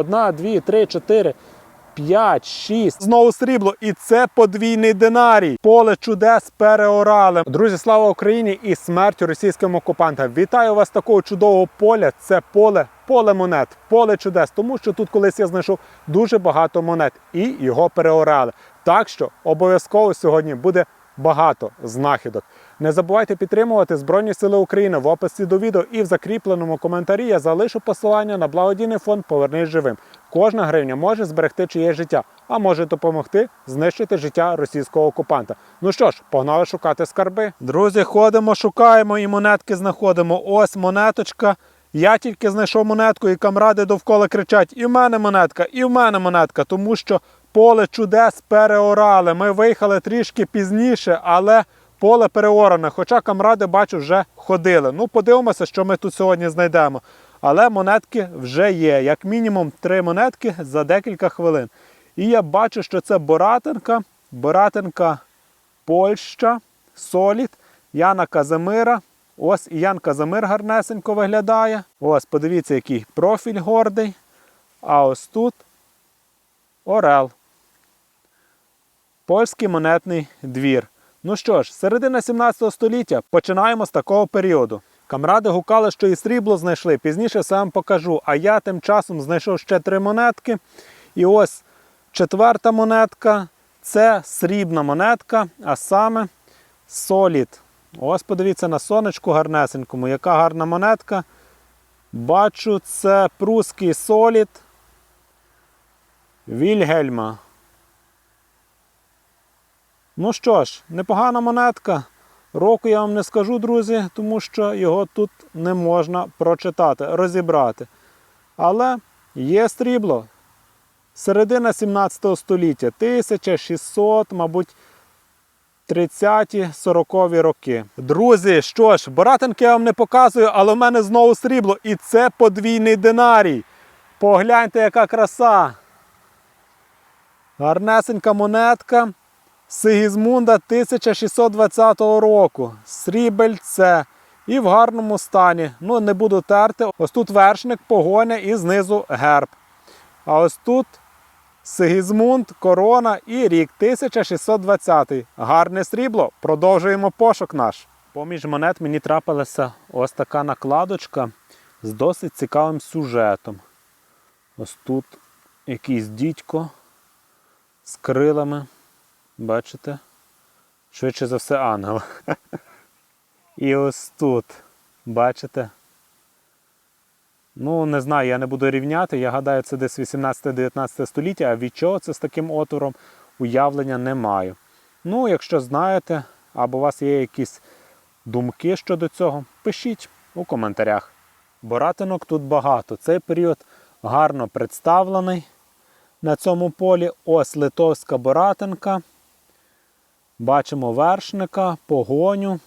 Одна, дві, три, чотири. 5, 6. Знову срібло. І це подвійний динарій. Поле чудес переорали. Друзі, слава Україні і смерть російським окупантам. Вітаю вас такого чудового поля. Це поле, поле монет, поле чудес. Тому що тут колись я знайшов дуже багато монет і його переорали. Так що обов'язково сьогодні буде багато знахідок. Не забувайте підтримувати Збройні Сили України в описі до відео і в закріпленому коментарі я залишу посилання на благодійний фонд Повернись живим. Кожна гривня може зберегти чиє життя, а може допомогти знищити життя російського окупанта. Ну що ж, погнали шукати скарби. Друзі, ходимо, шукаємо і монетки знаходимо. Ось монеточка. Я тільки знайшов монетку, і камради довкола кричать: і в мене монетка, і в мене монетка, тому що поле чудес переорали. Ми виїхали трішки пізніше, але поле переоране. Хоча камради, бачу, вже ходили. Ну, подивимося, що ми тут сьогодні знайдемо. Але монетки вже є. Як мінімум три монетки за декілька хвилин. І я бачу, що це Боратинка, Боратинка Польща, Солід, Яна Казимира. Ось і Ян Казимир гарнесенько виглядає. Ось, подивіться, який профіль гордий. А ось тут Орел. Польський монетний двір. Ну що ж, середина 17 століття починаємо з такого періоду. Камради гукали, що і срібло знайшли. Пізніше все вам покажу. А я тим часом знайшов ще три монетки. І ось четверта монетка це срібна монетка, а саме солід. Ось подивіться на сонечку гарнесенькому, яка гарна монетка. Бачу, це прусський солід Вільгельма. Ну що ж, непогана монетка. Року я вам не скажу, друзі, тому що його тут не можна прочитати, розібрати. Але є срібло. Середина 17 століття, 1600, мабуть, 30-40 роки. Друзі, що ж, Боратинки я вам не показую, але в мене знову срібло. І це подвійний динарій. Погляньте, яка краса. Гарнесенька монетка. Сигізмунда 1620 року. Срібельце. І в гарному стані. Ну, не буду терти. Ось тут вершник, погоня і знизу герб. А ось тут Сигізмунд, корона і рік 1620. Гарне срібло. Продовжуємо пошук наш. Поміж монет мені трапилася ось така накладочка з досить цікавим сюжетом. Ось тут якийсь дідько з крилами. Бачите? Швидше за все ангел. І ось тут, бачите? Ну, не знаю, я не буду рівняти. Я гадаю, це десь 18-19 століття, а від чого це з таким отвором уявлення не маю. Ну, якщо знаєте, або у вас є якісь думки щодо цього, пишіть у коментарях. Боратинок тут багато. Цей період гарно представлений на цьому полі. Ось литовська боратинка. Бачимо вершника, погоню,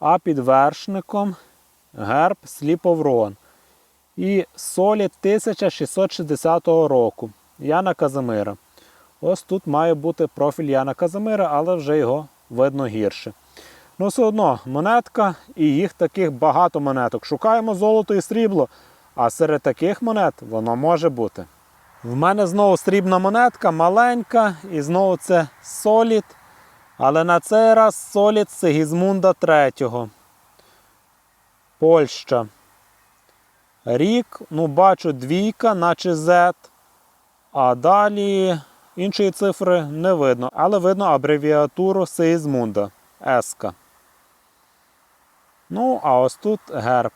а під вершником герб сліповрон. І солід 1660 року Яна Казимира. Ось тут має бути профіль Яна Казимира, але вже його видно гірше. Ну, все одно монетка, і їх таких багато монеток. Шукаємо золото і срібло, а серед таких монет воно може бути. В мене знову срібна монетка, маленька, і знову це солід. Але на цей раз солід Сигізмунда III. Польща. Рік, ну, бачу двійка, наче Z. А далі іншої цифри не видно, але видно абревіатуру Сигізмунда Еска. Ну, а ось тут герб.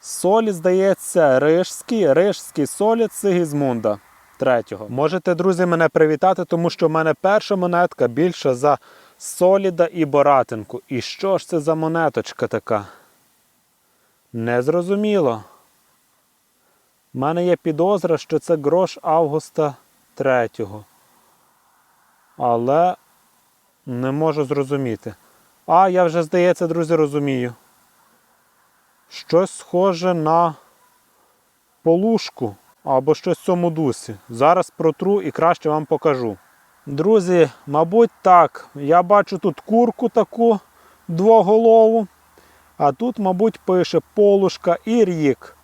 Солід, здається, Рижський, Рижський солід Сигізмунда третього. Можете, друзі, мене привітати, тому що в мене перша монетка більша за Соліда і Боратинку. І що ж це за монеточка така? Незрозуміло. У мене є підозра, що це грош Августа третього. Але не можу зрозуміти. А, я вже, здається, друзі, розумію. Щось схоже на полушку або щось в цьому дусі. Зараз протру і краще вам покажу. Друзі, мабуть, так. Я бачу тут курку таку двоголову. А тут, мабуть, пише полушка і рік.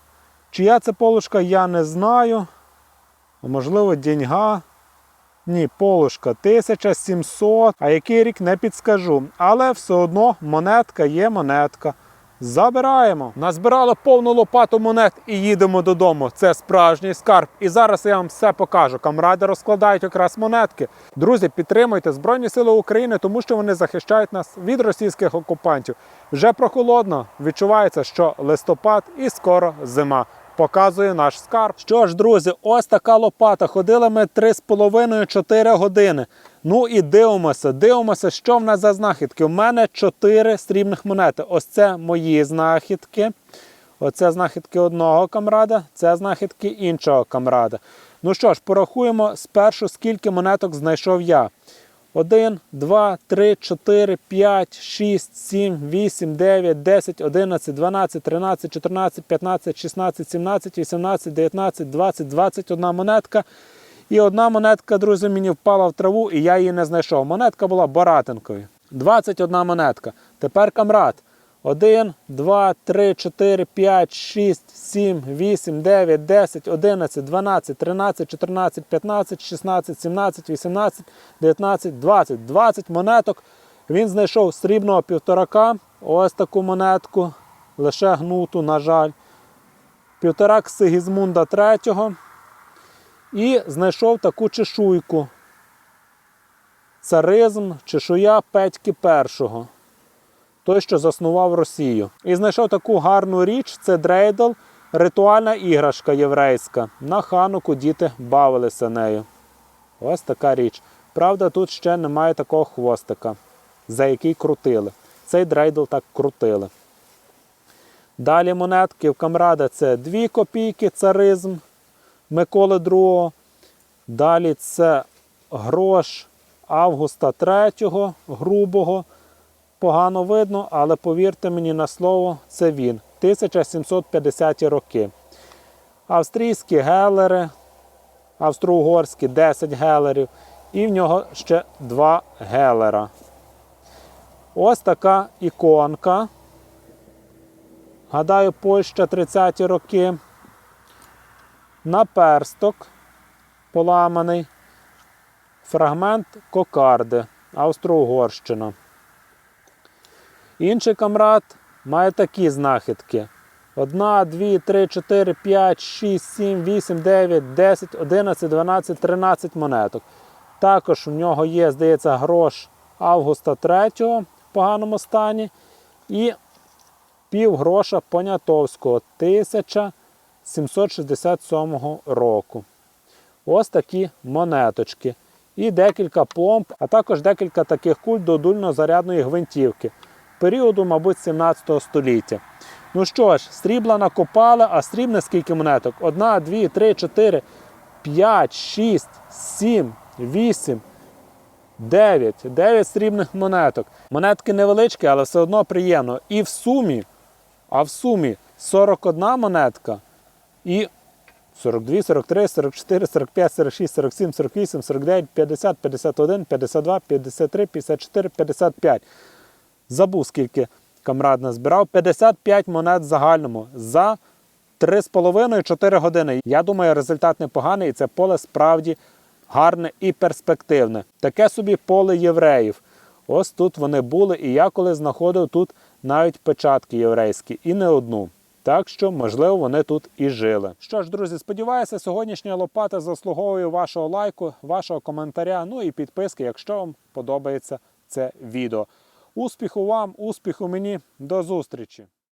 Чия це полушка, я не знаю. Можливо, деньга. Ні, полушка 1700, а який рік не підскажу. Але все одно монетка є монетка. Забираємо. Назбирали повну лопату монет і їдемо додому. Це справжній скарб. І зараз я вам все покажу. Камради розкладають якраз монетки. Друзі, підтримуйте Збройні Сили України, тому що вони захищають нас від російських окупантів. Вже прохолодно. Відчувається, що листопад і скоро зима. Показує наш скарб. Що ж, друзі, ось така лопата. Ходили ми 3,5-4 години. Ну і дивимося, дивимося, що в нас за знахідки. У мене 4 срібних монети. Ось це мої знахідки. Оце знахідки одного камрада, це знахідки іншого камрада. Ну що ж, порахуємо спершу, скільки монеток знайшов я. 1, 2, 3, 4, 5, 6, 7, 8, 9, 10, 11, 12, 13, 14, 15, 16, 17, 18, 19, 20, 21 монетка. І одна монетка, друзі, мені впала в траву, і я її не знайшов. Монетка була Боратинкою. 21 монетка. Тепер камрад. 1, 2, 3, 4, 5, 6, 7, 8, 9, 10, 11, 12, 13, 14, 15, 16, 17, 18, 19, 20. 20 монеток. Він знайшов срібного півторака. Ось таку монетку. Лише гнуту, на жаль. Півторак Сигізмунда III. І знайшов таку чешуйку. Царизм, чешуя Петьки І. Той, що заснував Росію. І знайшов таку гарну річ: це дрейдл, ритуальна іграшка єврейська. На хануку діти бавилися нею. Ось така річ. Правда, тут ще немає такого хвостика, за який крутили. Цей дрейдл так крутили. Далі монетки в камрада це 2 копійки, царизм Миколи II. Далі це грош Августа III, грубого. Погано видно, але повірте мені на слово, це він. 1750 роки. Австрійські гелери, австро-угорські 10 гелерів. І в нього ще 2 гелера. Ось така іконка. Гадаю, Польща 30-ті роки. Наперсток поламаний. Фрагмент кокарди, Австро-Угорщина. Інший камрад має такі знахідки. 1, 2, 3, 4, 5, 6, 7, 8, 9, 10, 11, 12, 13 монеток. Також в нього є, здається, грош Августа 3 в поганому стані. І пів гроша Понятовського 1767 року. Ось такі монеточки. І декілька пломб, а також декілька таких куль до дульно-зарядної гвинтівки періоду, мабуть, 17 століття. Ну що ж, срібла накопали, а срібне скільки монеток? Одна, дві, три, чотири, п'ять, шість, сім, вісім, дев'ять. Дев'ять срібних монеток. Монетки невеличкі, але все одно приємно. І в сумі, а в сумі 41 монетка і 42, 43, 44, 45, 46, 47, 48, 49, 50, 51, 52, 53, 54, 55. Забув, скільки камрад назбирав. 55 монет в загальному за 3,5-4 години. Я думаю, результат непоганий, і це поле справді гарне і перспективне. Таке собі поле євреїв. Ось тут вони були, і я коли знаходив тут навіть печатки єврейські, і не одну. Так що, можливо, вони тут і жили. Що ж, друзі, сподіваюся, сьогоднішня лопата заслуговує вашого лайку, вашого коментаря, ну і підписки, якщо вам подобається це відео. Успіху вам, успіху мені, до зустрічі!